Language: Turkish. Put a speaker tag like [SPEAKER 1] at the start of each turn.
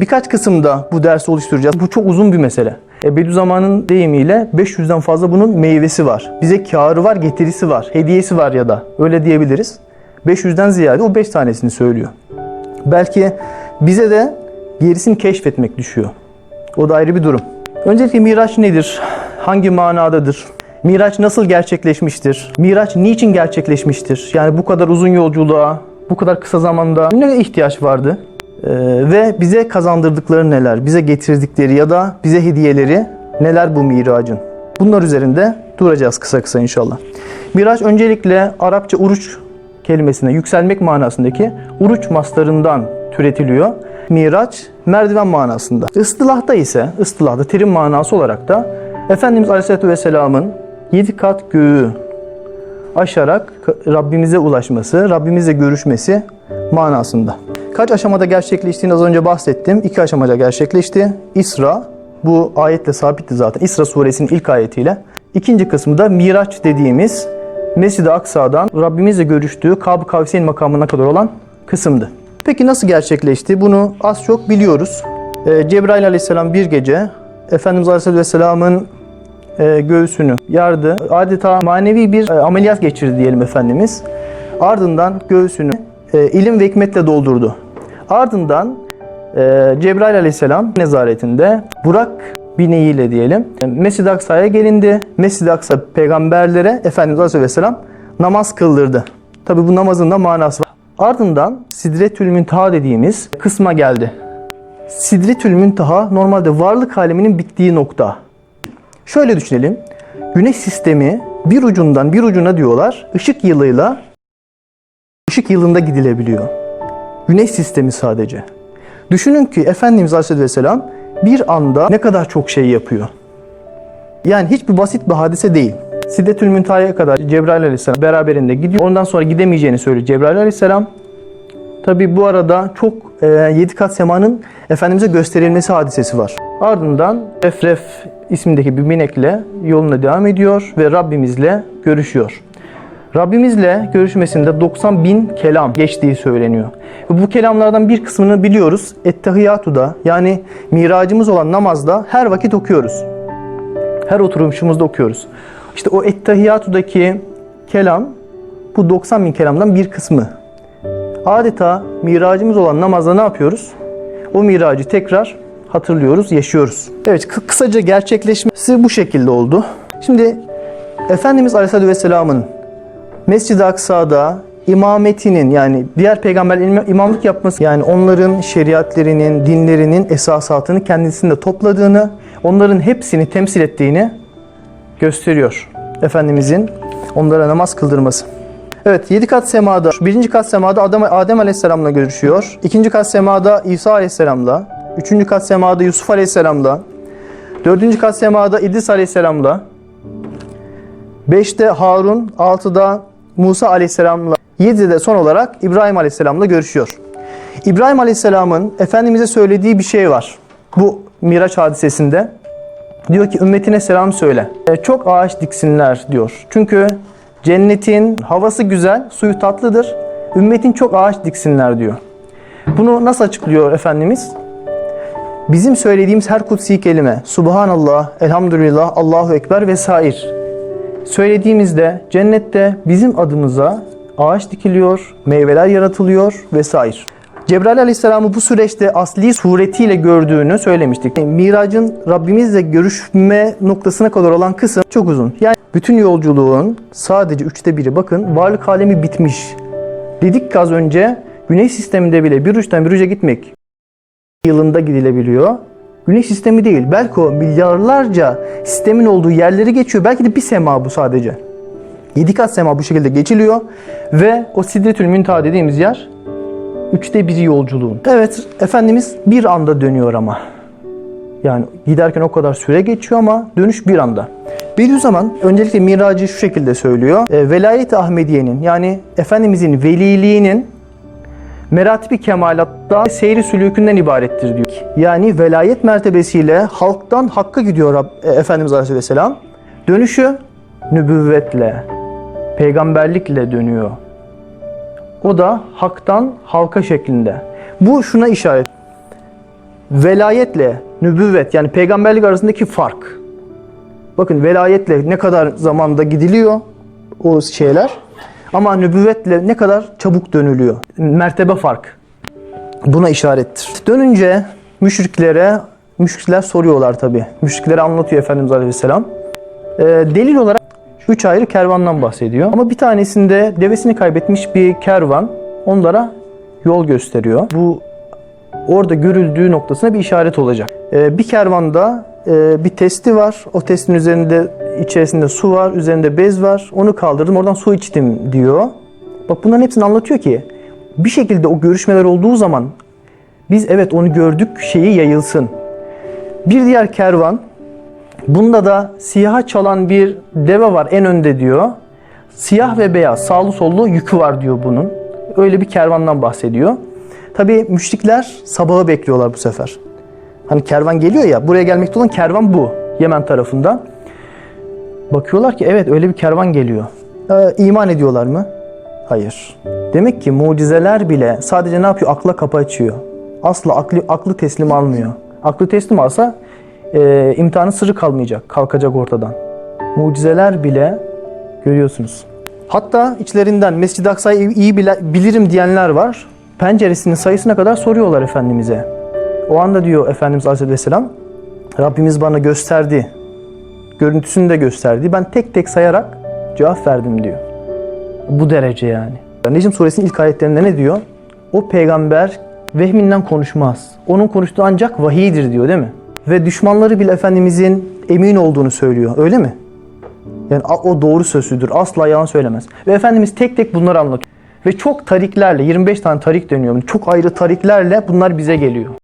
[SPEAKER 1] Birkaç kısımda bu dersi oluşturacağız. Bu çok uzun bir mesele. E, Bediüzzaman'ın deyimiyle 500'den fazla bunun meyvesi var. Bize kârı var, getirisi var, hediyesi var ya da öyle diyebiliriz. 500'den ziyade o 5 tanesini söylüyor. Belki bize de gerisini keşfetmek düşüyor. O da ayrı bir durum. Öncelikle Miraç nedir? Hangi manadadır? Miraç nasıl gerçekleşmiştir? Miraç niçin gerçekleşmiştir? Yani bu kadar uzun yolculuğa, bu kadar kısa zamanda ne ihtiyaç vardı? Ee, ve bize kazandırdıkları neler? Bize getirdikleri ya da bize hediyeleri neler bu miracın? Bunlar üzerinde duracağız kısa kısa inşallah. Miraç öncelikle Arapça uruç kelimesine yükselmek manasındaki uruç maslarından türetiliyor. Miraç merdiven manasında. Istılahta ise, ıstılahta terim manası olarak da Efendimiz Aleyhisselatü Vesselam'ın yedi kat göğü aşarak Rabbimize ulaşması, Rabbimizle görüşmesi manasında. Kaç aşamada gerçekleştiğini az önce bahsettim. İki aşamada gerçekleşti. İsra, bu ayetle sabitti zaten. İsra suresinin ilk ayetiyle. İkinci kısmı da Miraç dediğimiz Mescid-i Aksa'dan Rabbimizle görüştüğü Kab-ı Kavseyn makamına kadar olan kısımdı. Peki nasıl gerçekleşti? Bunu az çok biliyoruz. Ee, Cebrail aleyhisselam bir gece Efendimiz aleyhisselatü vesselamın e, göğsünü yardı. Adeta manevi bir e, ameliyat geçirdi diyelim Efendimiz. Ardından göğsünü e, ilim ve hikmetle doldurdu. Ardından e, Cebrail aleyhisselam nezaretinde Burak bineğiyle diyelim e, Mescid-i Aksa'ya gelindi. Mescid-i Aksa peygamberlere Efendimiz aleyhisselatü vesselam namaz kıldırdı. Tabi bu namazın da manası var. Ardından Sidretül Müntaha dediğimiz kısma geldi. Sidretül Müntaha normalde varlık aleminin bittiği nokta. Şöyle düşünelim. Güneş sistemi bir ucundan bir ucuna diyorlar ışık yılıyla ışık yılında gidilebiliyor. Güneş sistemi sadece. Düşünün ki Efendimiz Aleyhisselatü Vesselam bir anda ne kadar çok şey yapıyor. Yani hiçbir basit bir hadise değil. Sidretül Müntaha'ya kadar Cebrail Aleyhisselam beraberinde gidiyor. Ondan sonra gidemeyeceğini söylüyor Cebrail Aleyhisselam. Tabi bu arada çok e, yedi kat semanın Efendimiz'e gösterilmesi hadisesi var. Ardından Efref ismindeki bir binekle yoluna devam ediyor ve Rabbimizle görüşüyor. Rabbimizle görüşmesinde 90 bin kelam geçtiği söyleniyor. Ve bu kelamlardan bir kısmını biliyoruz. Ettehiyatu'da yani miracımız olan namazda her vakit okuyoruz. Her oturuşumuzda okuyoruz. İşte o Ettehiyatu'daki kelam bu 90 bin kelamdan bir kısmı. Adeta miracımız olan namazda ne yapıyoruz? O miracı tekrar hatırlıyoruz, yaşıyoruz. Evet kı- kısaca gerçekleşmesi bu şekilde oldu. Şimdi Efendimiz Aleyhisselatü Vesselam'ın Mescid-i Aksa'da imametinin yani diğer peygamberlerin im- imamlık yapması yani onların şeriatlerinin, dinlerinin esasatını kendisinde topladığını, onların hepsini temsil ettiğini gösteriyor. Efendimizin onlara namaz kıldırması. Evet, yedi kat semada, birinci kat semada Adem, Adem Aleyhisselam'la görüşüyor. İkinci kat semada İsa Aleyhisselam'la. Üçüncü kat semada Yusuf Aleyhisselam'la. Dördüncü kat semada İdris Aleyhisselam'la. Beşte Harun, altıda Musa Aleyhisselam'la. Yedide son olarak İbrahim Aleyhisselam'la görüşüyor. İbrahim Aleyhisselam'ın Efendimiz'e söylediği bir şey var. Bu Miraç hadisesinde. Diyor ki ümmetine selam söyle. E, çok ağaç diksinler diyor. Çünkü cennetin havası güzel, suyu tatlıdır. Ümmetin çok ağaç diksinler diyor. Bunu nasıl açıklıyor Efendimiz? Bizim söylediğimiz her kutsi kelime, Subhanallah, Elhamdülillah, Allahu Ekber vesair. Söylediğimizde cennette bizim adımıza ağaç dikiliyor, meyveler yaratılıyor vesaire. Cebrail Aleyhisselam'ı bu süreçte asli suretiyle gördüğünü söylemiştik. Miracın Rabbimizle görüşme noktasına kadar olan kısım çok uzun. Yani bütün yolculuğun sadece üçte biri bakın varlık alemi bitmiş. Dedik ki az önce güneş sisteminde bile bir uçtan bir uca gitmek yılında gidilebiliyor. Güneş sistemi değil. Belki o milyarlarca sistemin olduğu yerleri geçiyor. Belki de bir sema bu sadece. Yedi kat sema bu şekilde geçiliyor. Ve o Sidretül Müntaha dediğimiz yer üçte biri yolculuğun. Evet Efendimiz bir anda dönüyor ama. Yani giderken o kadar süre geçiyor ama dönüş bir anda. Bediüzzaman öncelikle miracı şu şekilde söylüyor. E, Velayet-i Ahmediye'nin yani Efendimizin veliliğinin meratibi kemalatta seyri sülükünden ibarettir diyor. Yani velayet mertebesiyle halktan hakka gidiyor Rab- e, Efendimiz Aleyhisselam. Dönüşü nübüvvetle, peygamberlikle dönüyor. O da haktan halka şeklinde. Bu şuna işaret. velayetle nübüvvet yani peygamberlik arasındaki fark. Bakın velayetle ne kadar zamanda gidiliyor o şeyler ama nübüvvetle ne kadar çabuk dönülüyor. Mertebe fark. Buna işarettir. Dönünce müşriklere, müşrikler soruyorlar tabi. Müşriklere anlatıyor Efendimiz Aleyhisselam. Ee, delil olarak üç ayrı kervandan bahsediyor. Ama bir tanesinde devesini kaybetmiş bir kervan onlara yol gösteriyor. Bu orada görüldüğü noktasına bir işaret olacak. Ee, bir kervanda e, bir testi var. O testin üzerinde içerisinde su var, üzerinde bez var. Onu kaldırdım, oradan su içtim diyor. Bak bunların hepsini anlatıyor ki bir şekilde o görüşmeler olduğu zaman biz evet onu gördük şeyi yayılsın. Bir diğer kervan bunda da siyaha çalan bir deve var en önde diyor. Siyah ve beyaz sağlı sollu yükü var diyor bunun. Öyle bir kervandan bahsediyor. Tabi müşrikler sabahı bekliyorlar bu sefer. Hani kervan geliyor ya buraya gelmekte olan kervan bu Yemen tarafından. Bakıyorlar ki evet öyle bir kervan geliyor. Ee, iman ediyorlar mı? Hayır. Demek ki mucizeler bile sadece ne yapıyor? Akla kapı açıyor. Asla aklı, aklı teslim almıyor. Aklı teslim alsa e, imtihanın sırrı kalmayacak. Kalkacak ortadan. Mucizeler bile görüyorsunuz. Hatta içlerinden Mescid-i Aksa'yı iyi bilirim diyenler var. Penceresinin sayısına kadar soruyorlar Efendimiz'e. O anda diyor Efendimiz Aleyhisselam Rabbimiz bana gösterdi. Görüntüsünü de gösterdi. Ben tek tek sayarak cevap verdim diyor. Bu derece yani. Necm suresinin ilk ayetlerinde ne diyor? O peygamber vehminden konuşmaz. Onun konuştuğu ancak vahiydir diyor değil mi? Ve düşmanları bile Efendimizin emin olduğunu söylüyor. Öyle mi? Yani o doğru sözlüdür. Asla yalan söylemez. Ve Efendimiz tek tek bunları anlatıyor. Ve çok tariklerle, 25 tane tarik dönüyor. Çok ayrı tariklerle bunlar bize geliyor.